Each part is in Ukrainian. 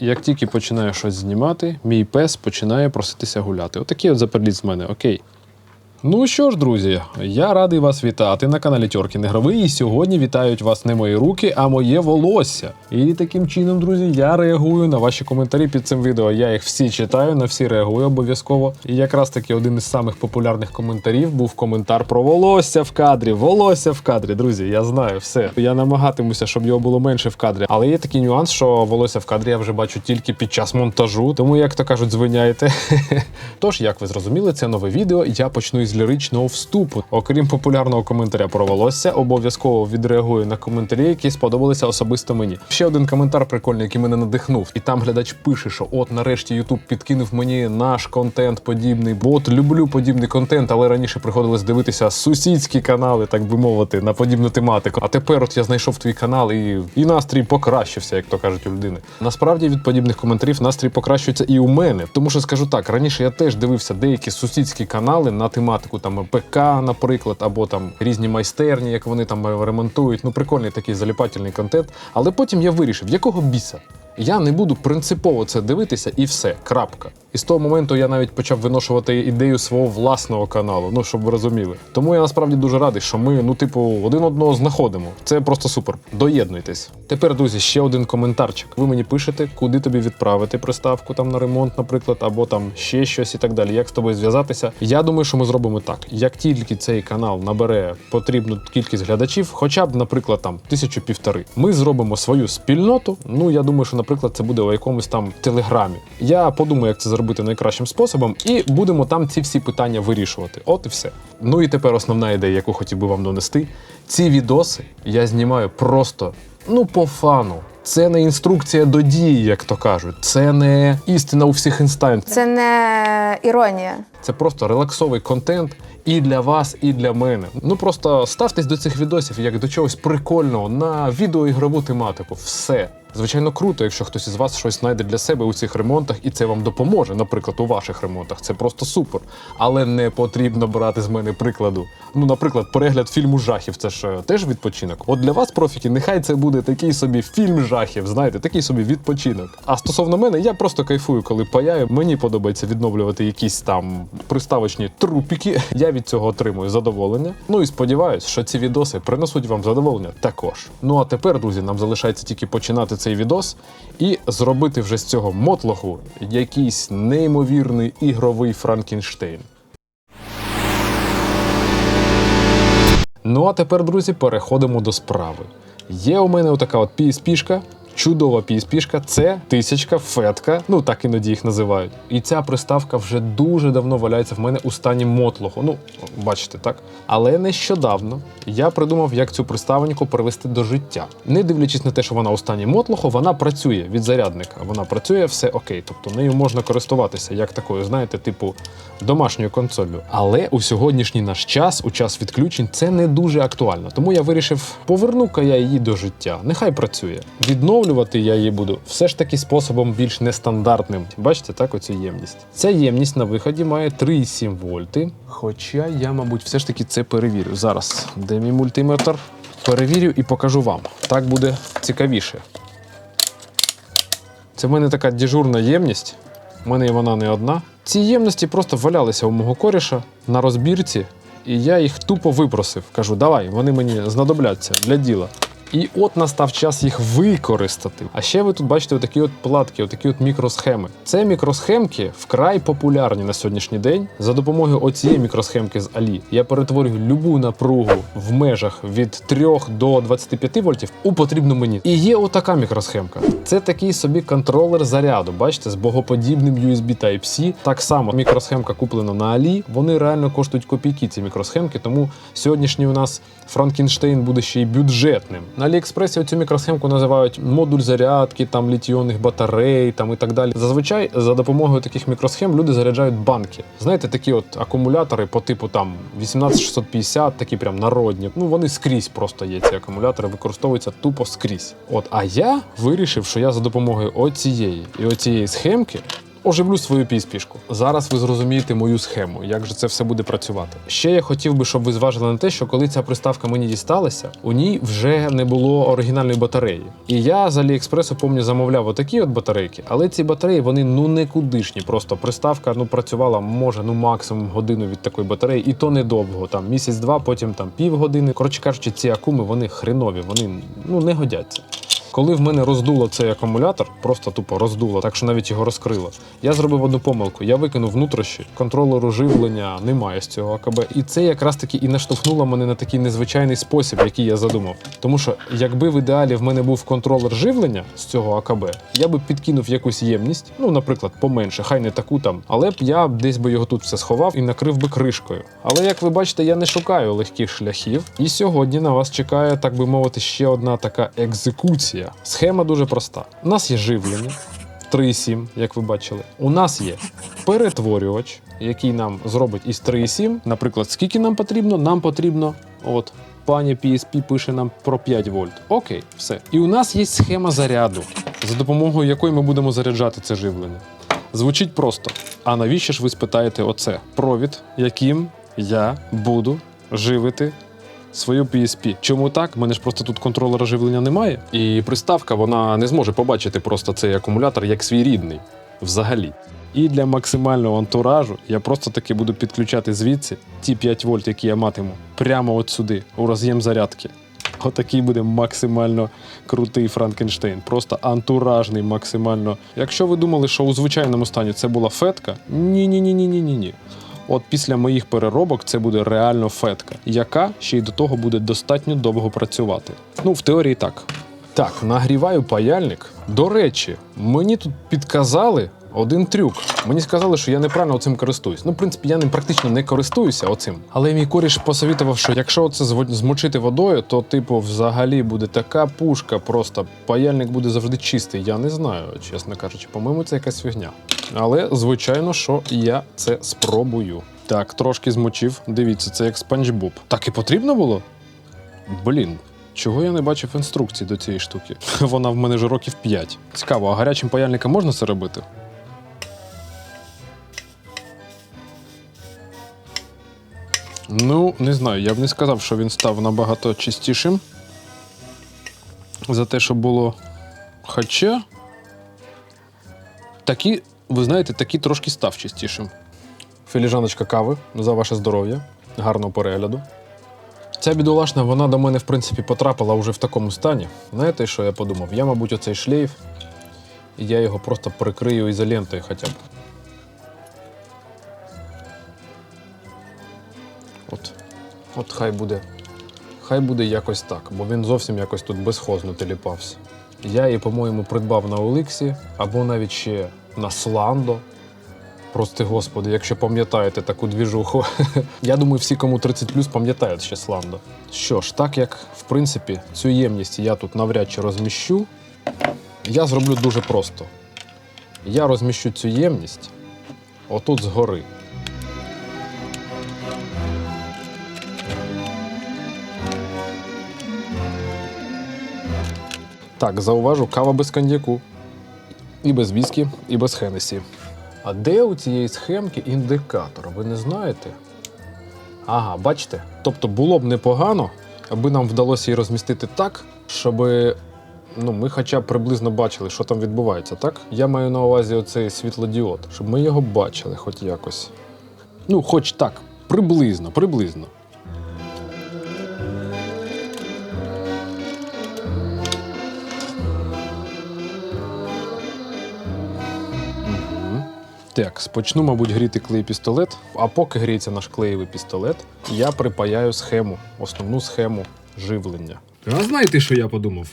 Як тільки починаю щось знімати, мій пес починає проситися гуляти. Отакий от заперліт з мене, окей. Ну що ж, друзі, я радий вас вітати на каналі Тьоркін Ігровий. І сьогодні вітають вас не мої руки, а моє волосся. І таким чином, друзі, я реагую на ваші коментарі під цим відео. Я їх всі читаю, на всі реагую обов'язково. І якраз таки один із самих популярних коментарів був коментар про волосся в кадрі. Волосся в кадрі, друзі. Я знаю все. Я намагатимуся, щоб його було менше в кадрі. Але є такий нюанс, що волосся в кадрі я вже бачу тільки під час монтажу. Тому, як то кажуть, звиняйте. Тож, як ви зрозуміли, це нове відео. Я почну із ліричного вступу. Окрім популярного коментаря про волосся, обов'язково відреагую на коментарі, які сподобалися особисто мені. Ще один коментар прикольний, який мене надихнув. І там глядач пише, що от нарешті Ютуб підкинув мені наш контент подібний. Бо люблю подібний контент, але раніше приходилось дивитися сусідські канали, так би мовити, на подібну тематику. А тепер от я знайшов твій канал і, і настрій покращився, як то кажуть у людини. Насправді від подібних коментарів настрій покращується і у мене. Тому що скажу так, раніше я теж дивився деякі сусідські канали на тематику там ПК, наприклад, або там різні майстерні, як вони там ремонтують. Ну прикольний такий заліпательний контент. Але потім я вирішив, якого біса. Я не буду принципово це дивитися і все. Крапка. І з того моменту я навіть почав виношувати ідею свого власного каналу, ну щоб ви розуміли. Тому я насправді дуже радий, що ми, ну, типу, один одного знаходимо. Це просто супер. Доєднуйтесь. Тепер, друзі, ще один коментарчик. Ви мені пишете, куди тобі відправити приставку там на ремонт, наприклад, або там ще щось і так далі. Як з тобою зв'язатися? Я думаю, що ми зробимо так. Як тільки цей канал набере потрібну кількість глядачів, хоча б, наприклад, там тисячу півтори, ми зробимо свою спільноту. Ну я думаю, що, наприклад, це буде у якомусь там телеграмі. Я подумаю, як це зробити найкращим способом, і будемо там ці всі питання вирішувати. От і все. Ну і тепер основна ідея, яку хотів би вам донести. Ці відоси я знімаю просто ну по фану. Це не інструкція до дії, як то кажуть. Це не істина у всіх інстанціях. Це не іронія. Це просто релаксовий контент і для вас, і для мене. Ну просто ставтесь до цих відосів як до чогось прикольного на відеоігрову тематику. Все. Звичайно, круто, якщо хтось із вас щось знайде для себе у цих ремонтах, і це вам допоможе, наприклад, у ваших ремонтах. Це просто супер. Але не потрібно брати з мене прикладу. Ну, наприклад, перегляд фільму жахів це ж е, теж відпочинок. От для вас, профіки, нехай це буде такий собі фільм жахів, знаєте, такий собі відпочинок. А стосовно мене, я просто кайфую, коли паяю. Мені подобається відновлювати якісь там приставочні трупіки. Я від цього отримую задоволення. Ну і сподіваюсь, що ці відоси принесуть вам задоволення також. Ну а тепер, друзі, нам залишається тільки починати цей відос і зробити вже з цього мотлоху якийсь неймовірний ігровий Франкенштейн. Ну а тепер, друзі, переходимо до справи. Є у мене отака от PSP-шка, чудова PSP-шка, це тисячка фетка, ну так іноді їх називають. І ця приставка вже дуже давно валяється в мене у стані мотлоху. Ну, бачите, так? Але нещодавно я придумав, як цю приставоньку привести до життя. Не дивлячись на те, що вона у стані мотлоху, вона працює від зарядника. Вона працює, все окей. Тобто нею можна користуватися як такою, знаєте, типу домашньою консолью. Але у сьогоднішній наш час, у час відключень, це не дуже актуально. Тому я вирішив, поверну-ка я її до життя. Нехай працює. Відновлювати я її буду все ж таки способом більш нестандартним. Бачите, так, оцю ємність. Ця ємність на виході має 3,7 вольти. Хоча я, мабуть, все ж таки це перевірю. Зараз, де мій мультиметр? Перевірю і покажу вам. Так буде цікавіше. Це в мене така дежурна ємність. У мене вона не одна. Ці ємності просто валялися у мого коріша на розбірці, і я їх тупо випросив. Кажу, давай, вони мені знадобляться для діла. І от настав час їх використати. А ще ви тут бачите отакі от платки, отакі от мікросхеми. Це мікросхемки вкрай популярні на сьогоднішній день. За допомогою оцієї мікросхемки з Алі я перетворюю любу напругу в межах від 3 до 25 вольтів у потрібну мені. І є отака мікросхемка. Це такий собі контролер заряду. Бачите, з богоподібним USB Type-C. Так само мікросхемка куплена на Алі. Вони реально коштують копійки ці мікросхемки, тому сьогоднішній у нас Франкенштейн буде ще й бюджетним. На Аліекспресі цю мікросхемку називають модуль зарядки, там літіонних батарей там і так далі. Зазвичай за допомогою таких мікросхем люди заряджають банки. Знаєте, такі от акумулятори по типу там 18650, такі прям народні. Ну вони скрізь просто є. Ці акумулятори використовуються тупо скрізь. От, а я вирішив, що я за допомогою оцієї і оцієї схемки оживлю свою піспішку. Зараз ви зрозумієте мою схему, як же це все буде працювати. Ще я хотів би, щоб ви зважили на те, що коли ця приставка мені дісталася, у ній вже не було оригінальної батареї. І я з Аліекспресу помню замовляв отакі от батарейки, але ці батареї вони ну никудишні. Просто приставка ну працювала може ну максимум годину від такої батареї, і то недовго. Там місяць-два, потім там півгодини. Коротше кажучи, ці акуми вони хренові, вони ну не годяться. Коли в мене роздуло цей акумулятор, просто тупо роздуло, так що навіть його розкрило. Я зробив одну помилку. Я викинув внутрішні, контролеру живлення немає з цього АКБ. І це якраз таки і наштовхнуло мене на такий незвичайний спосіб, який я задумав. Тому що, якби в ідеалі в мене був контролер живлення з цього АКБ, я би підкинув якусь ємність, ну, наприклад, поменше, хай не таку там, але б я десь би його тут все сховав і накрив би кришкою. Але як ви бачите, я не шукаю легких шляхів. І сьогодні на вас чекає, так би мовити, ще одна така екзекуція. Схема дуже проста. У нас є живлення. 3,7, як ви бачили. У нас є перетворювач, який нам зробить із 3,7. Наприклад, скільки нам потрібно? Нам потрібно, от, пані PSP пише нам про 5 вольт. Окей, все. І у нас є схема заряду, за допомогою якої ми будемо заряджати це живлення. Звучить просто. А навіщо ж ви спитаєте оце? Провід, яким я буду живити свою PSP. Чому так? У мене ж просто тут контролера живлення немає. І приставка вона не зможе побачити просто цей акумулятор як свій рідний взагалі. І для максимального антуражу я просто таки буду підключати звідси ті 5 вольт, які я матиму, прямо от сюди, у роз'єм зарядки. Отакий буде максимально крутий Франкенштейн. Просто антуражний максимально. Якщо ви думали, що у звичайному стані це була фетка, ні-ні-ні-ні-ні-ні. От після моїх переробок це буде реально фетка, яка ще й до того буде достатньо довго працювати. Ну, в теорії так. Так, нагріваю паяльник. До речі, мені тут підказали один трюк. Мені сказали, що я неправильно цим користуюсь. Ну, в принципі, я ним практично не користуюся оцим. Але мій коріш посовітував, що якщо це змочити водою, то, типу, взагалі буде така пушка, просто паяльник буде завжди чистий. Я не знаю, чесно кажучи, по-моєму, це якась фігня. Але, звичайно, що я це спробую. Так, трошки змочив. Дивіться, це як спанч Боб. Так і потрібно було? Блін, чого я не бачив інструкцій до цієї штуки? Вона в мене вже років 5. Цікаво, а гарячим паяльником можна це робити? Ну, не знаю, я б не сказав, що він став набагато чистішим. За те, що було. Хоча. Такі, ви знаєте, такі трошки став чистішим. Філіжаночка кави за ваше здоров'я. Гарного перегляду. Ця бідолашна, вона до мене, в принципі, потрапила вже в такому стані. Знаєте, що я подумав? Я, мабуть, оцей шлейф, я його просто прикрию ізолентою хоча б. От хай буде. Хай буде якось так, бо він зовсім якось тут безхозно теліпався. Я її, по-моєму, придбав на Оликсі або навіть ще на Сландо. Прости господи, якщо пам'ятаєте таку двіжуху. Я думаю, всі, кому 30 пам'ятають ще Сландо. Що ж, так як в принципі цю ємність я тут навряд чи розміщу, я зроблю дуже просто. Я розміщу цю ємність отут згори. Так, зауважу, кава без коньяку. І без віскі, і без Хенесі. А де у цієї схемки індикатор? Ви не знаєте? Ага, бачите? Тобто було б непогано, аби нам вдалося її розмістити так, щоб ну, ми хоча б приблизно бачили, що там відбувається, так? Я маю на увазі оцей світлодіод, щоб ми його бачили хоч якось. Ну, хоч так, приблизно, приблизно. Так, спочну, мабуть, гріти клей пістолет. А поки гріється наш клеєвий пістолет, я припаяю схему, основну схему живлення. А знаєте, що я подумав?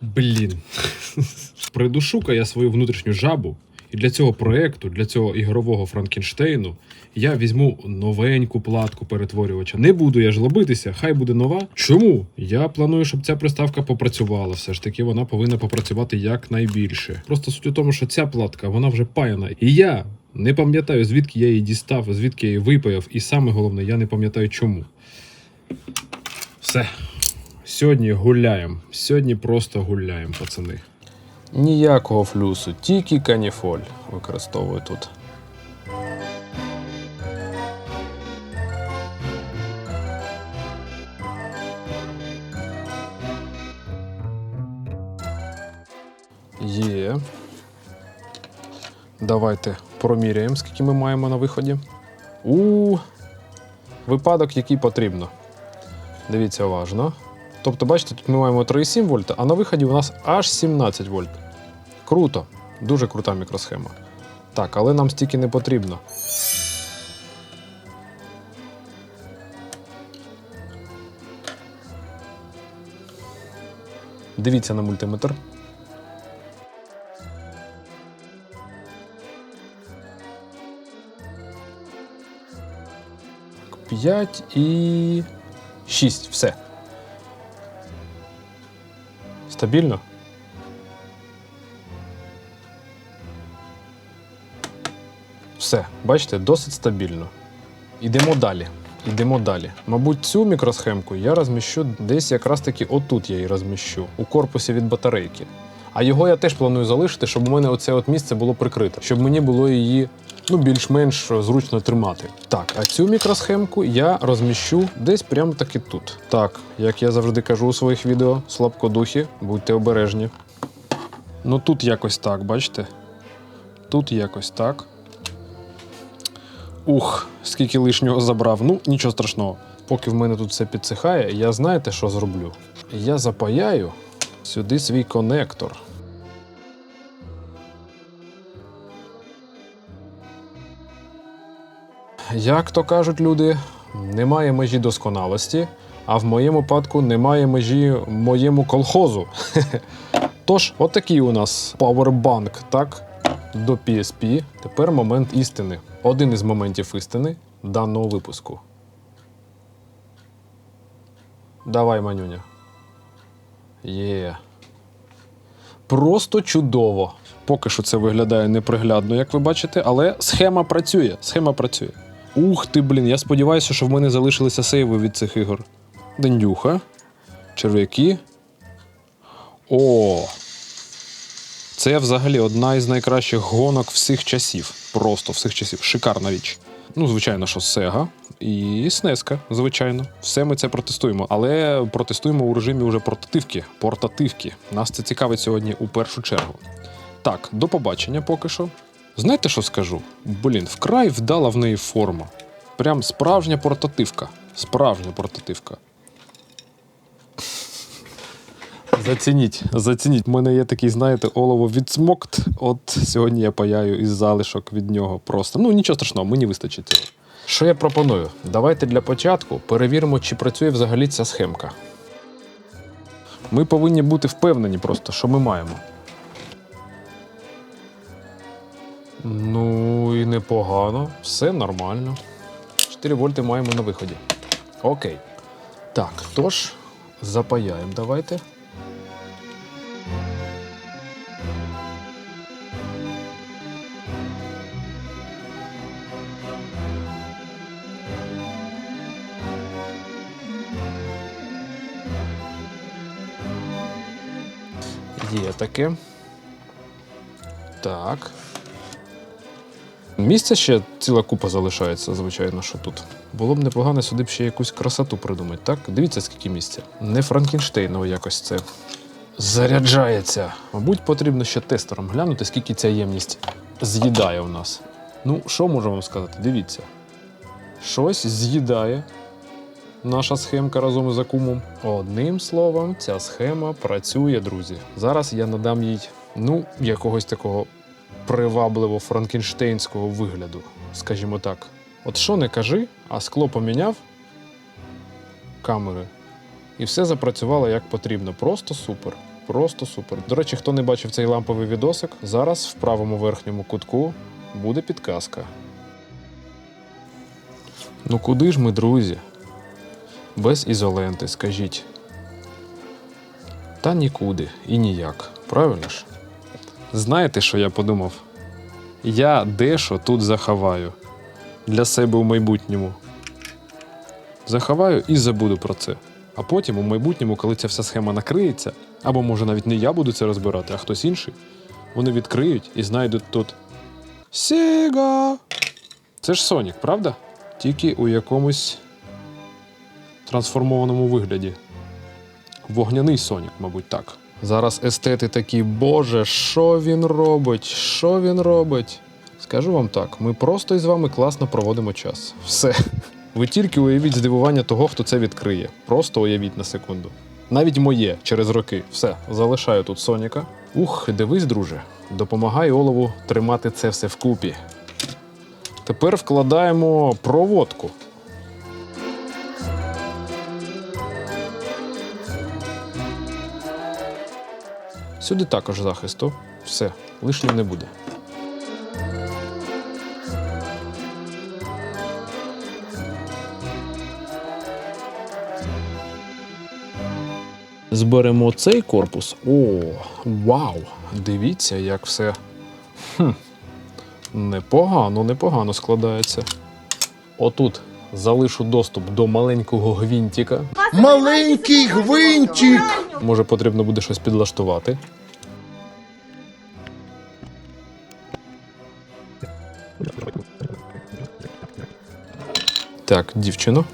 Блін. Придушу-ка я свою внутрішню жабу. І для цього проекту, для цього ігрового Франкенштейну, я візьму новеньку платку перетворювача. Не буду я жлобитися, хай буде нова. Чому? Я планую, щоб ця приставка попрацювала. Все ж таки, вона повинна попрацювати якнайбільше. Просто суть у тому, що ця платка вона вже паяна. І я не пам'ятаю, звідки я її дістав, звідки я її випаяв, і саме головне, я не пам'ятаю чому. Все. Сьогодні гуляємо. Сьогодні просто гуляємо, пацани. Ніякого флюсу, тільки каніфоль використовую тут. Є. Давайте проміряємо, скільки ми маємо на виході. У випадок, який потрібно. Дивіться уважно. Тобто, бачите, тут ми маємо 3,7 вольта, а на виході у нас аж 17 вольт. Круто, дуже крута мікросхема. Так, але нам стільки не потрібно. Дивіться на мультиметр. П'ять і 6. Все. Стабільно? Все, бачите, досить стабільно. Ідемо далі. Ідемо далі. Мабуть, цю мікросхемку я розміщу десь якраз таки отут я її розміщу, у корпусі від батарейки. А його я теж планую залишити, щоб у мене оце от місце було прикрите, щоб мені було її ну, більш-менш зручно тримати. Так, а цю мікросхемку я розміщу десь прямо таки тут. Так, як я завжди кажу у своїх відео, слабкодухі, будьте обережні. Ну тут якось так, бачите? Тут якось так. Ух, скільки лишнього забрав. Ну, нічого страшного. Поки в мене тут все підсихає, я знаєте, що зроблю? Я запаяю сюди свій конектор. Як то кажуть люди, немає межі досконалості, а в моєму випадку немає межі моєму колхозу. Тож, отакий у нас павербанк, так? До PSP. Тепер момент істини. Один із моментів істини даного випуску. Давай, манюня. Є. Просто чудово. Поки що це виглядає неприглядно, як ви бачите, але схема працює. Схема працює. Ух ти, блін, я сподіваюся, що в мене залишилися сейви від цих ігор. Дендюха. Черв'яки. О! Це взагалі одна із найкращих гонок всіх часів. Просто всіх часів. Шикарна річ. Ну, звичайно, що Sega і SNES, звичайно. Все ми це протестуємо, але протестуємо у режимі уже портативки. Портативки. Нас це цікавить сьогодні у першу чергу. Так, до побачення поки що. Знаєте, що скажу? Блін, вкрай вдала в неї форма. Прям справжня портативка. Справжня портативка. Зацініть, зацініть. У мене є такий, знаєте, олово відсмокт. От сьогодні я паяю із залишок від нього просто. Ну нічого страшного, мені вистачить цього. Що я пропоную? Давайте для початку перевіримо, чи працює взагалі ця схемка. Ми повинні бути впевнені просто, що ми маємо. Ну і непогано, все нормально. 4 вольти маємо на виході. Окей. Так, тож, запаяємо давайте. Є таке. Так. Місця ще ціла купа залишається, звичайно, що тут. Було б непогано сюди б ще якусь красоту придумати, так? Дивіться, скільки місця. Не Франкенштейново якось це заряджається. Мабуть, потрібно ще тестером глянути, скільки ця ємність з'їдає у нас. Ну, що можу вам сказати? Дивіться. Щось з'їдає наша схемка разом із акумом. Одним словом, ця схема працює, друзі. Зараз я надам їй, ну, якогось такого привабливо франкенштейнського вигляду, скажімо так. От що не кажи, а скло поміняв камери, і все запрацювало як потрібно. Просто супер. Просто супер. До речі, хто не бачив цей ламповий відосик, зараз в правому верхньому кутку буде підказка. Ну куди ж ми, друзі? Без ізоленти, скажіть. Та нікуди і ніяк. Правильно ж? Знаєте, що я подумав? Я дещо тут заховаю для себе у майбутньому. Заховаю і забуду про це. А потім у майбутньому, коли ця вся схема накриється, Або може навіть не я буду це розбирати, а хтось інший. Вони відкриють і знайдуть тут Сіга. Це ж Сонік, правда? Тільки у якомусь трансформованому вигляді. Вогняний Сонік, мабуть, так. Зараз естети такі, боже, що він робить? Що він робить? Скажу вам так, ми просто із вами класно проводимо час. Все. Ви тільки уявіть здивування того, хто це відкриє. Просто уявіть на секунду. Навіть моє через роки. Все, залишаю тут Соніка. Ух, дивись, друже. Допомагай Олову тримати це все вкупі. Тепер вкладаємо проводку. Сюди також захисту. Все, лишнім не буде. Зберемо цей корпус. О, вау! Дивіться, як все. Хм. Непогано, непогано складається. Отут залишу доступ до маленького гвинтика. Маленький гвинтик. Може, потрібно буде щось підлаштувати. Так, дівчино.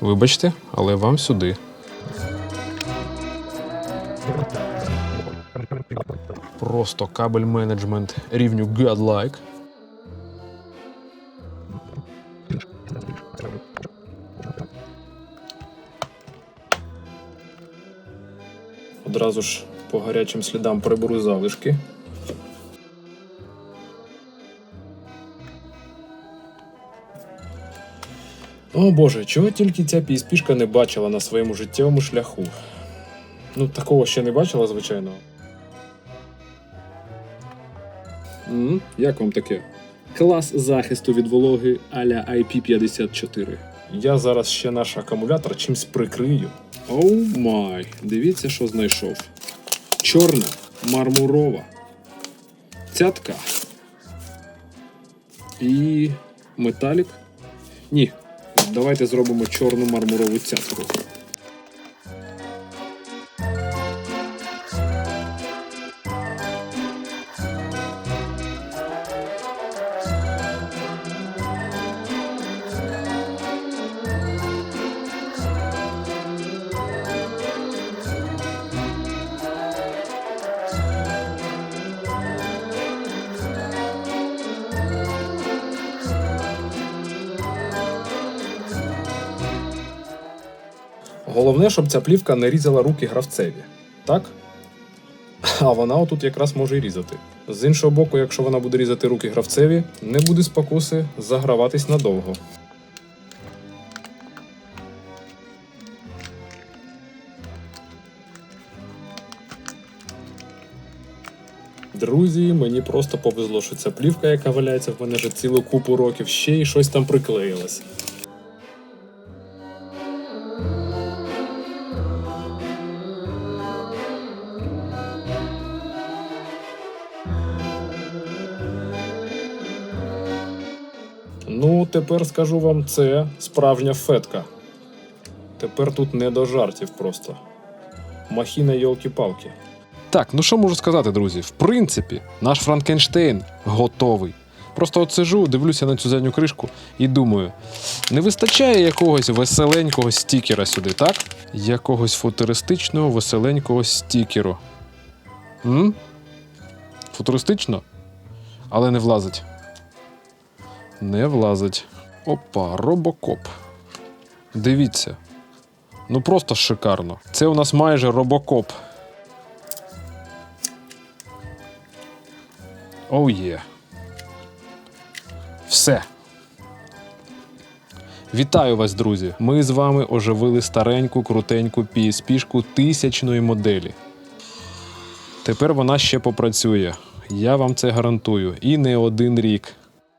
Вибачте, але вам сюди. Просто кабель менеджмент рівню Godlike. Одразу ж по гарячим слідам приберу залишки. О Боже, чого тільки ця піспішка не бачила на своєму життєвому шляху. Ну, такого ще не бачила, звичайно. м як вам таке? Клас захисту від вологи а-ля IP54. Я зараз ще наш акумулятор чимсь прикрию. Оу май, дивіться, що знайшов. Чорна, мармурова, цятка. І металік. Ні, давайте зробимо чорну мармурову цятку. Головне, щоб ця плівка не різала руки гравцеві. Так? А вона отут якраз може і різати. З іншого боку, якщо вона буде різати руки гравцеві, не буде спокуси заграватись надовго. Друзі, мені просто повезло, що ця плівка, яка валяється в мене вже цілу купу років, ще й щось там приклеїлось. Тепер скажу вам, це справжня фетка. Тепер тут не до жартів просто. Махіна йолки-палки. Так, ну що можу сказати, друзі? В принципі, наш Франкенштейн готовий. Просто от сижу, дивлюся на цю задню кришку і думаю: не вистачає якогось веселенького стікера сюди, так? Якогось футуристичного веселенького стікеру. М? Футуристично? Але не влазить. Не влазить. Опа, робокоп. Дивіться. Ну просто шикарно. Це у нас майже робокоп. Оу є. Все. Вітаю вас, друзі! Ми з вами оживили стареньку, крутеньку PSP-шку тисячної моделі. Тепер вона ще попрацює. Я вам це гарантую. І не один рік.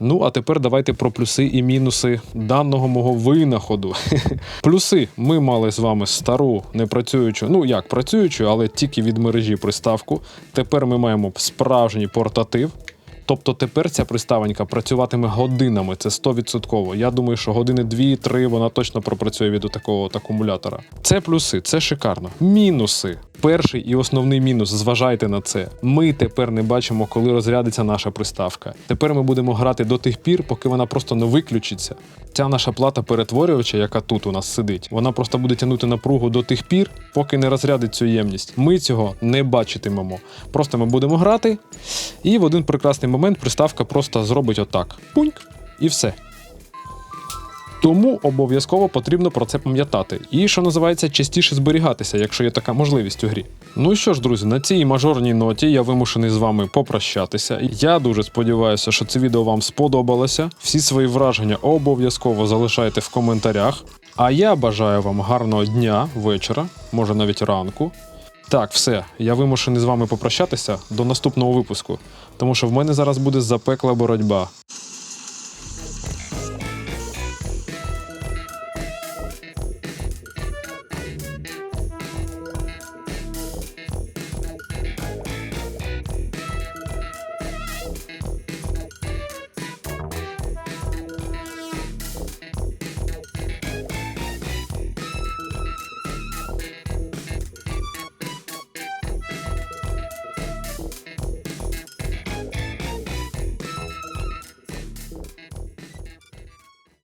Ну, а тепер давайте про плюси і мінуси даного мого винаходу. Плюси ми мали з вами стару, не працюючу, ну як працюючу, але тільки від мережі приставку. Тепер ми маємо справжній портатив. Тобто тепер ця приставонька працюватиме годинами, це 100%. Я думаю, що години 2-3 вона точно пропрацює від такого акумулятора. Це плюси, це шикарно. Мінуси. Перший і основний мінус, зважайте на це. Ми тепер не бачимо, коли розрядиться наша приставка. Тепер ми будемо грати до тих пір, поки вона просто не виключиться. Ця наша плата перетворювача, яка тут у нас сидить, вона просто буде тягнути напругу до тих пір, поки не розрядить цю ємність. Ми цього не бачитимемо. Просто ми будемо грати, і в один прекрасний момент приставка просто зробить отак: пуньк, і все. Тому обов'язково потрібно про це пам'ятати. І, що називається, частіше зберігатися, якщо є така можливість у грі. Ну що ж, друзі, на цій мажорній ноті я вимушений з вами попрощатися. Я дуже сподіваюся, що це відео вам сподобалося. Всі свої враження обов'язково залишайте в коментарях. А я бажаю вам гарного дня, вечора, може навіть ранку. Так, все, я вимушений з вами попрощатися до наступного випуску, тому що в мене зараз буде запекла боротьба.